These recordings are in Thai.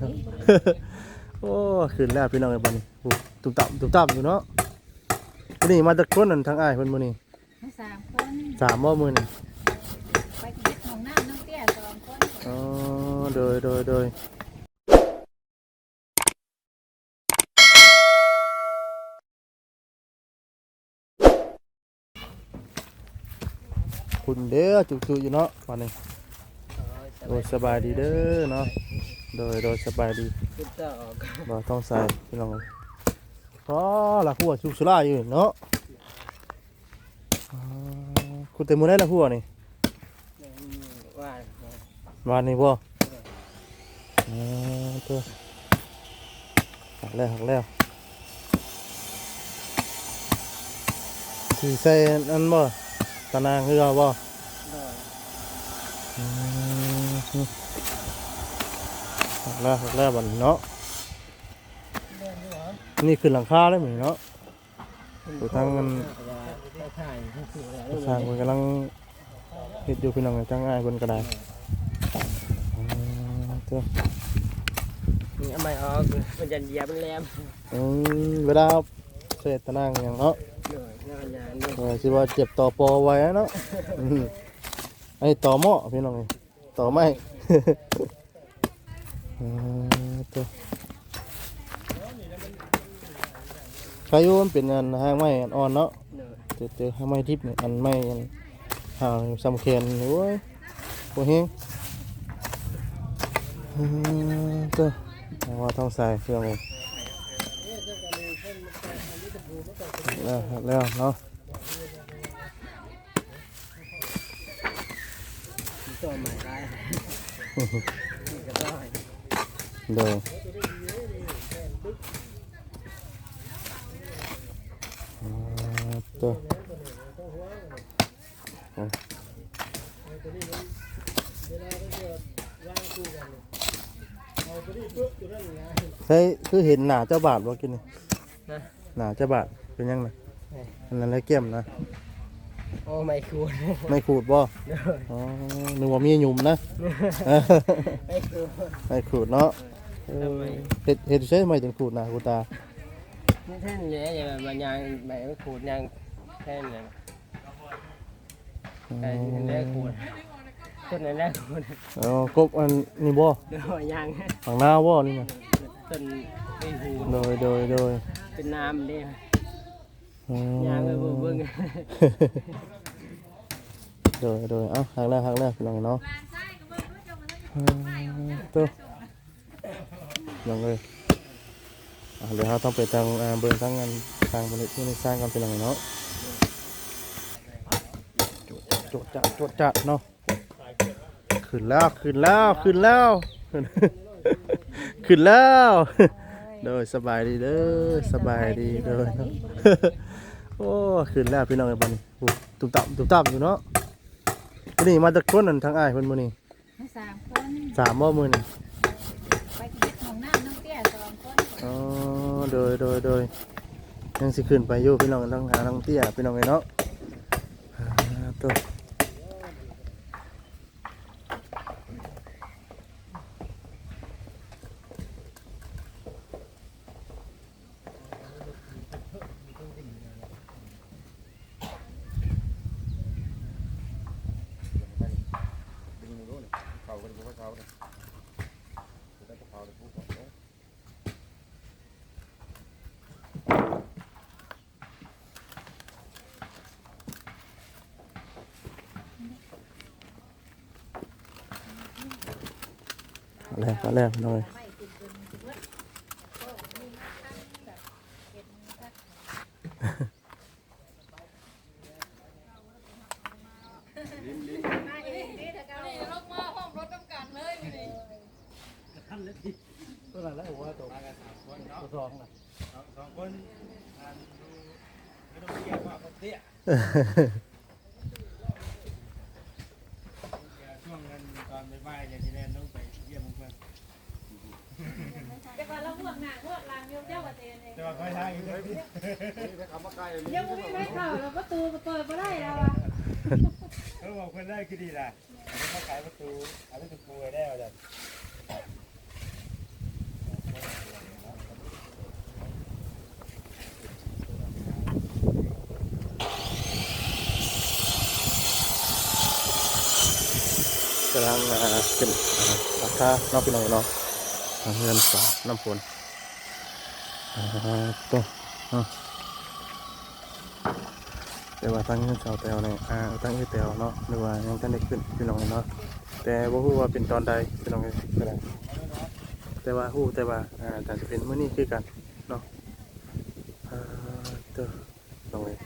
เนาะโอ้ขึ้นแล้วพี่น้องไอ้บัดนี้โอ้ตุ้มตับตุ้มตับอยู่เนาะวันนี้มาจากคนนั่นทางอ้ายเพิ่นมื้อนี้ทั้งสามคนสามบ่มื้อนี้ไปเก็บของน้ำน้องเตี้ยสองคนอ๋อโดยโดยโดยคุณเด้อจุกๆอยู่เนาะวันนี้โดยสบายดีเด้อเนาะ โดยโดยสบายดีพุทธออกบ่ต้องใส่พี่น้องอ๋อละหัวชุกสุราอยู่เนาะอ๋อคุณเต็มมือได้ละหัวนี่ว่าวันนี้บ่อ๋อตัวหักแล้วหักแล้วสีใส่อันบ่ตะนางคือเอาบ่อืมหัก แล้วหักแล้วบัดนี้เนาะนี่คือหลังคาได้ไหมเนาะตัวทางมันถ่ายให้สวยแล้วทางมันกำลังเฮ็ดอยู่พี่น้องจังง่ายเพิ่นก็ได้อ๋อตัวนี่เอาไม่ออกมันจะเหยียบมันแหลมอืมเวลาเสร็จตะนางอย่างเนาะหน่อยงานยานนี่เออสิว่าเจ็บต่อปอไว้อะเนาะอืมไอ้ต่อหม้อพี่น้องนี่ต่อไม้อืม ตัวพายุมันเป็นอันห้างไม้อันอ่อนเนาะเจอเจอห้างไม้ทิพย์อันไม้อันห่างสำเคนนี่โอ้ยโอ้เฮงอืมตัวเอว่าต้องใส่เครื่องเลยแล้วแล้วเนาะตัวใหม่ได้ นี่ก็ได้เดี๋ยวอ่าตัวอะใช่คือเห็นหนาเจ้าบาทว่ากินนี่นะหนาเจ้าบาทเป็นยังไงอันนั้นแล้วเกี่ยมนะโอ้ไม่ควรไม่ขูดบ่หน่อยอ๋อนึกว่ามีหยุ่มนะไม่ควรไม่ขูดเนาะ เออทำไมเห็ดเห็ดใช่ไหมถึงขูดนะกูตานี่ท่านเนี่ยอย่างมันยางแบบไม่ขูดยางแค่นั้นไอ้นี่แรกขูดต้นนั้นแรกขูดเอ๋อกบอันนี่บ่เดี๋ยวยางฝั่งหน้าบ่นี่นะต้นไม่ขูดโดยโดยโดยเป็นน้ำเนี่ยอืมยางไปเบิ่งโดยโดยเอ้าหักแล้วหักแล้วพี่น้องเนาะอืมตัว ยังเลยอะเดี๋ยวเราต้องไปทางอ่าเบิ่งทางงานทางบริษัทที่สร้างกันเป็นยังไงเนาะโจดจัดโจดจัดเนาะขึ้นแล้วขึ้นแล้วขึ้นแล้วขึ้นแล้วโดยสบายดีเด้อสบายดีเด้อเนาะโอ้ขึ้นแล้วพี่น้องไอ้บัดนี้โอ้ตุ้มตับตุ้มตับอยู่เนาะวันนี้มาจากคนนั่นทางอ้ายเพิ่นมื้อนี้ทั้งสามคนสามบ่มื้อนี้ ไปเก็บของน้ำน้องเตี้ยสองคน อ๋อโด ยโดยโดยยังสิขึ้นไปอยู่พี่น้องทางหาทางเตี้ยพี่น้องไอ้เนาะตัว เอาแล้วเอาแล้วพี่น้องเอ้ยช่ว ว่าเราพวกหน้าพวกหลังยกเจ้าประเทศเองแต่วาค่อยใช้เลยพี่ถ้าคำว่ไงไม่ได้เข่าเราประตูก็เปิดไม่ได้แล้วอะเขาบอกคนได้คือดีล่ะเขาขายประตูอาจจะถูกปูได้เอาเลยกำลังเก็นราคาเนอะพี่น้องเนาะ เงินสากน้ำฝนตัวเนาะแต่ว่าทางเงินสาแตวเนี่ยอ่าทางเงินแตวเนาะหรือว่ายังทันได้ขึ้นพี่น้องเนาะแต่ว่าฮู้ว่าเป็นตอนใดพี่น้องเอ้ยก็ได้แต่ว่าฮู้แต่ว่าอ่าแต่จะเป็นเมื้อนี้คือกันเนาะอ่าตัวน้องเอ้ย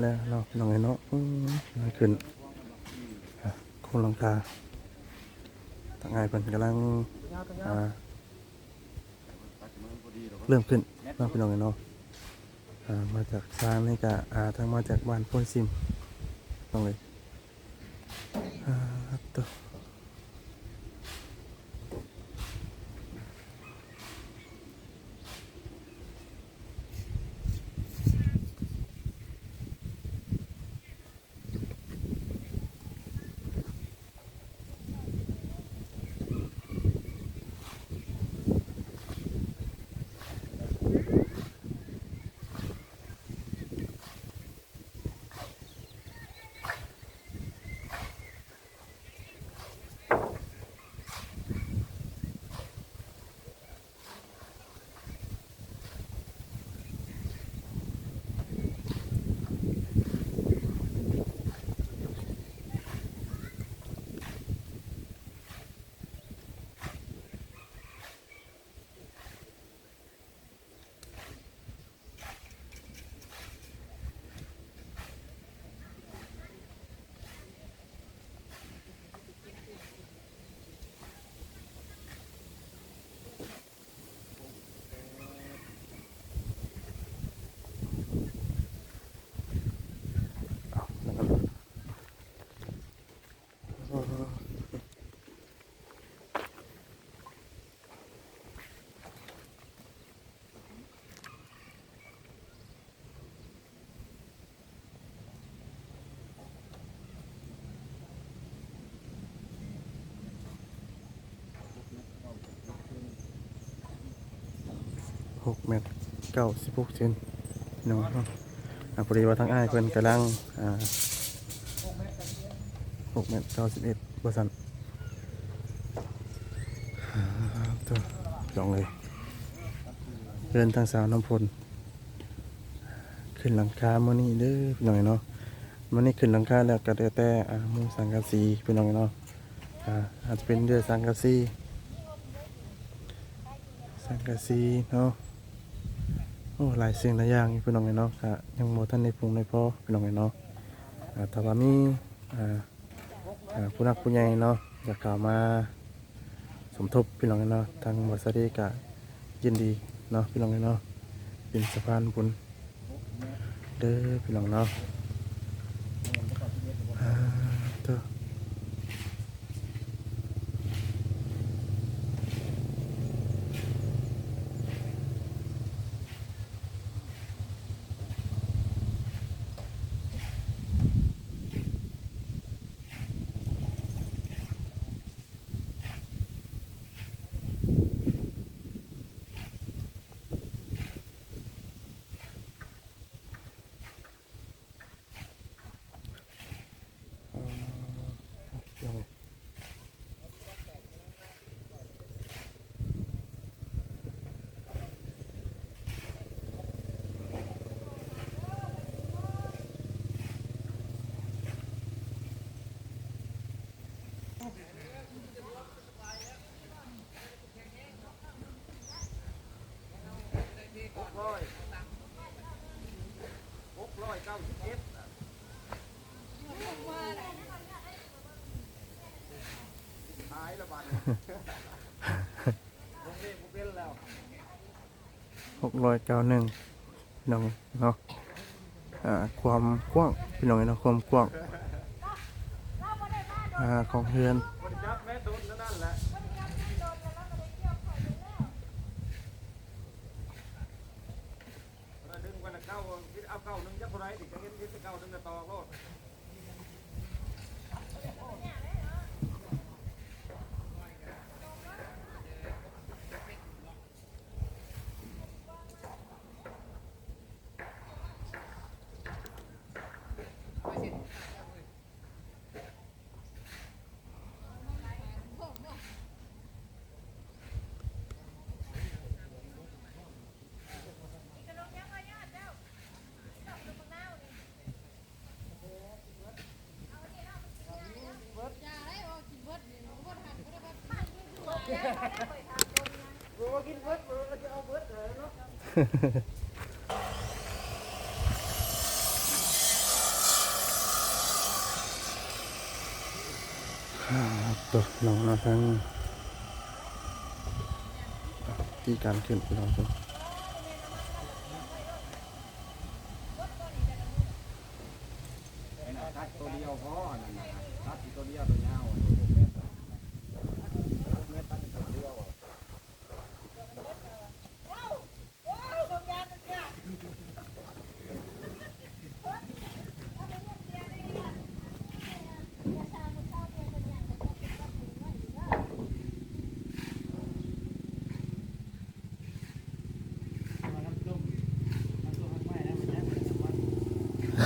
แล้วเนาะน้องไอ้เนาะอืมมันขึ้นครงลังคาทางไงเพิ่นกำลังเริ่มขึ้นเน้องพี่น้องไอ้เนาะมาจากซางนี่กะทางมาจากบ้านพ้นซิมต้องเลย 6เมตร96เซนเนาะอ่าพอดีว่าทางอ้ายเพิ่นกำลังอ่า6เมตร91บอร์สันตัวลองเลยเดินทางสาวน้ำพลขึ้นหลังคาเมื่อนี้เด้อหน้อยเนาะเมื่อนี้ขึ้นหลังคาแล้วก็แต่แต่มือสังกะสีเป็นหน่อยเนาะอาจจะเป็นเดือสังกะสีสังกะสีเนาะ โอ้หลายสิ่งหลายอย่างอยู่พี่น้องไงเนาะก็ยังโมท่านในพุงในพ่อพี่น้องไงเนาะอ่าแต่ว่ามีผู้นักผู้ใหญ่เนาะอยากกล่าวมาสมทบพี่น้องไงเนาะทางบริษัทเอกะยินดีเนาะพี่น้องไงเนาะเป็นสะพานบุญเด้อพี่น้องเนาะ หกร้อยเก้าหนึ่งพี่น้องเนาะความกว้างพี่น้องเนาะความกว้างของเฮือน จับแม่ตุนนั่นแหละดึงวันละเก้าเอา เก้านึงจักเท่าไรถึงจะเห็นยึดเก้านึงจะต่อก็อ่า ตัวน้องนะทั้งที่การขึ้นพี่น้องตัว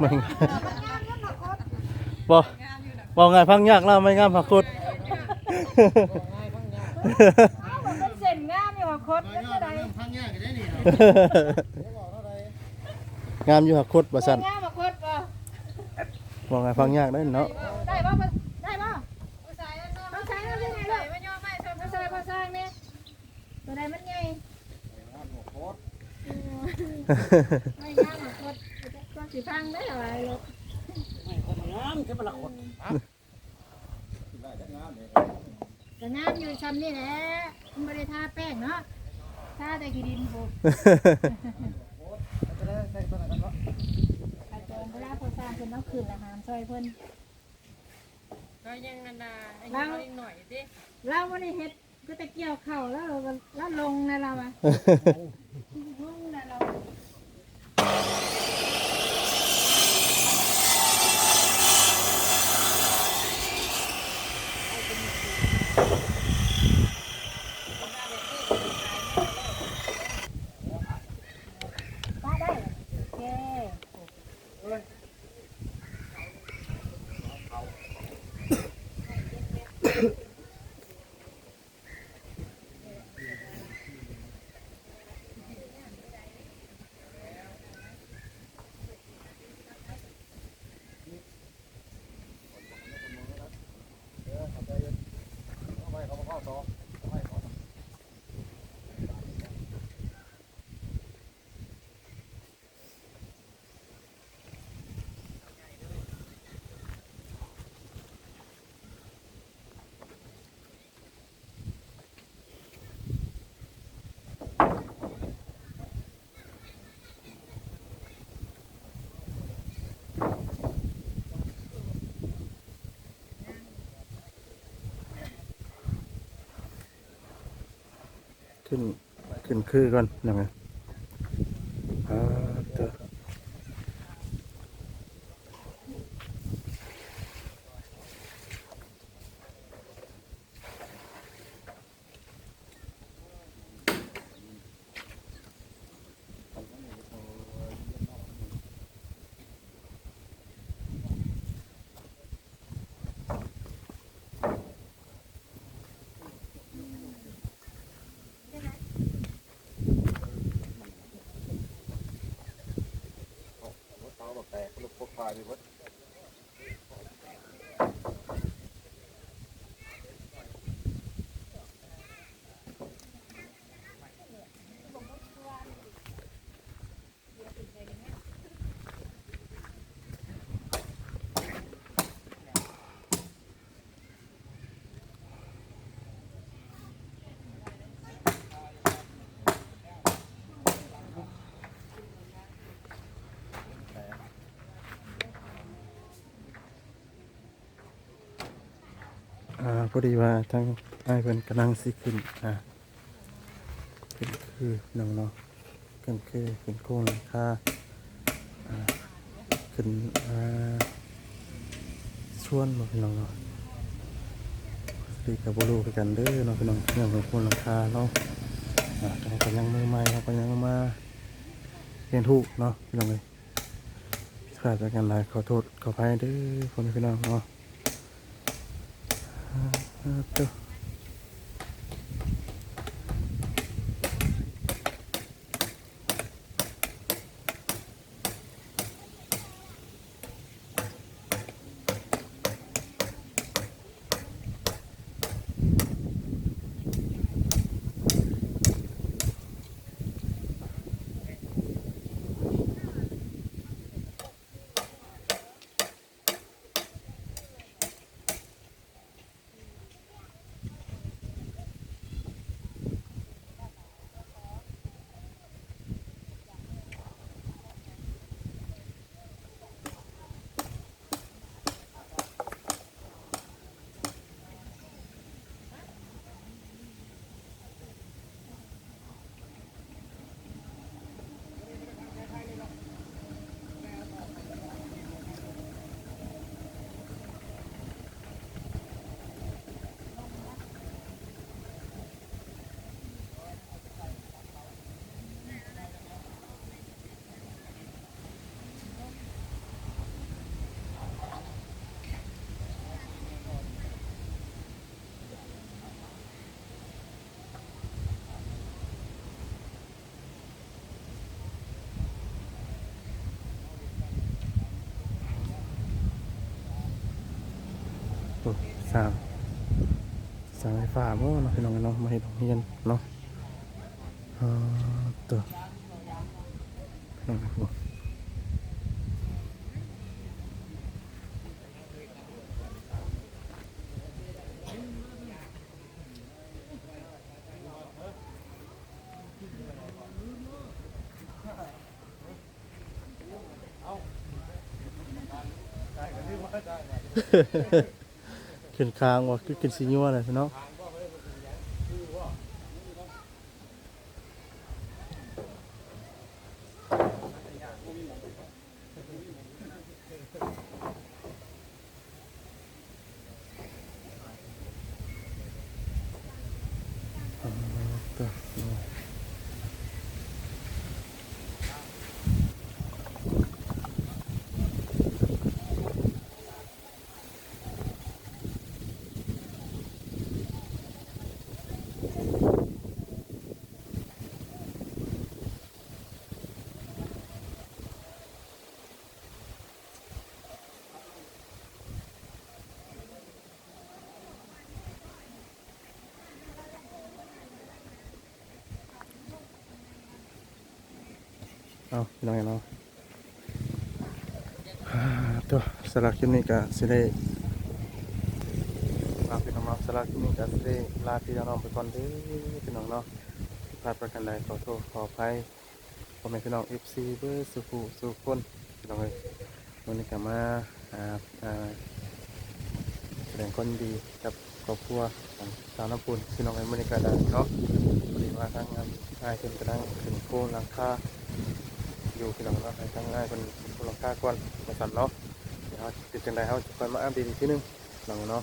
ไม่บ่บ่ไงพังยากแล้วไม่งามผักคุดเอ้าเป็นเส้นงามอยู่ว่าคนก็จะได้งามอยู่ผักคุดบ่สั่นงามว่าคนบ่บ่ไงพังยากได้เนาะได้บ่ได้บ่ใส่แล้วเนาะใส่แล้วยังไงลูกไม่ยอไม่ใส่บ่ใส่บ่ใส่นี่ตัวใดมันใหญ่ไม่ง สิฟังได้อะไรลูกงามใช่ปะล่ะคนก็งามอยู่ซ้ำนี่แหละมันบ่ได้ทาแป้งเนาะทาแต่ขี้ดินพวกอาจารย์เวลาพอสร้างเพิ่นต้องคืนละหามซอยเพิ่นก็ยังนานาอายุน้อยหน่อยดิเราไม่ได้เฮ็ดก็ตะเกี่ยวเข่าแล้วเราก็แล้วลงนะเราอะลงนะเราป้า ขึ้น ขึ้นคือก่อนยังไงอ่ ปวกปลาในวัด อ่าพอดีว่าทั้งไอ้เพิ่นกำลังสิขึ้นอ่าขึ้นคือน้องเนาะขึ้นคือขึ้นโค้งหลังคาอ่าขึ้นอ่าชวนบ่พี่น้องเนาะดีกับบ่รู้คือกันเด้อเนาะพี่น้องเรื่องของโค้งหลังคาเนาะอ่าแต่ก็ยังมือใหม่เราก็ยังมาเรียนรู้เนาะพี่น้องเอ้ยผิดพลาดจากกันหลายขอโทษขออภัยเด้อพ่อแม่พี่น้องเนาะ Ah, Ito. Tuh, สามสามไฟฟ้าบ่เนาะพี่น้องเนาะมาเฮ็ดโรงเรียนเนาะอ่าตัวพี่น้องครับ ขึ้นคางว่าขึ้นสีนัวเลยพี่น้องอ่าตัวเนาะ เอาน้องเนาะอ่าตัวสลักคลิปนี้ก็สิได้าพี่น้องเนาะสลักคลิปนี้ก็สิได้ลาพี่น้องไปก่อนเด้อพี่น้องเนาะผิดพลาดประการใดขอโทษขออภัยพ่อแม่พี่น้อง FC เบอร์สุขุสุขคนพี่น้องเอ้ยวันนี้ก็มาอ่าอ่าแสดงคนดีกับครอบครัวของสาวน้ำปูนพี่น้องเอ้ยวันนี้ก็ได้เนาะพอดีว่าทางงานนายเป็นกำลังขึ้นโค้งหลังคาอยู่ที่หลังเนาะทั้งง่ายเป็นคนลังกาก่อนมาสั่นเนาะเดี๋ยวติดจังใดเขาจะคอยมาอัปเดตอีกทีนึงหลังเนาะ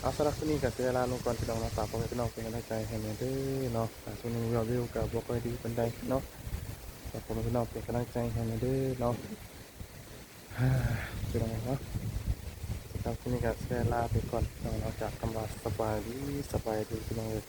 เอาสำหรับที่นี่กับเวลาลงก่อนพี่น้องนาะฝากพ่อแม่พี่น้องเป็นกำลังใจให้แม่เด้อเนาะส่วงนี้ยอดวิวกับบล็อกไอดีบันไดเนาะฝากพ่อแม่พี่น้องเป็นกำลังใจให้แม่เด้อเนาะฮ่าเป็นยังไงเนาะสำหรับที่นี่กับเวลาไปก่อนพี่น้องเราจากคำว่าสบายดีสบายดีพี่น้องเลย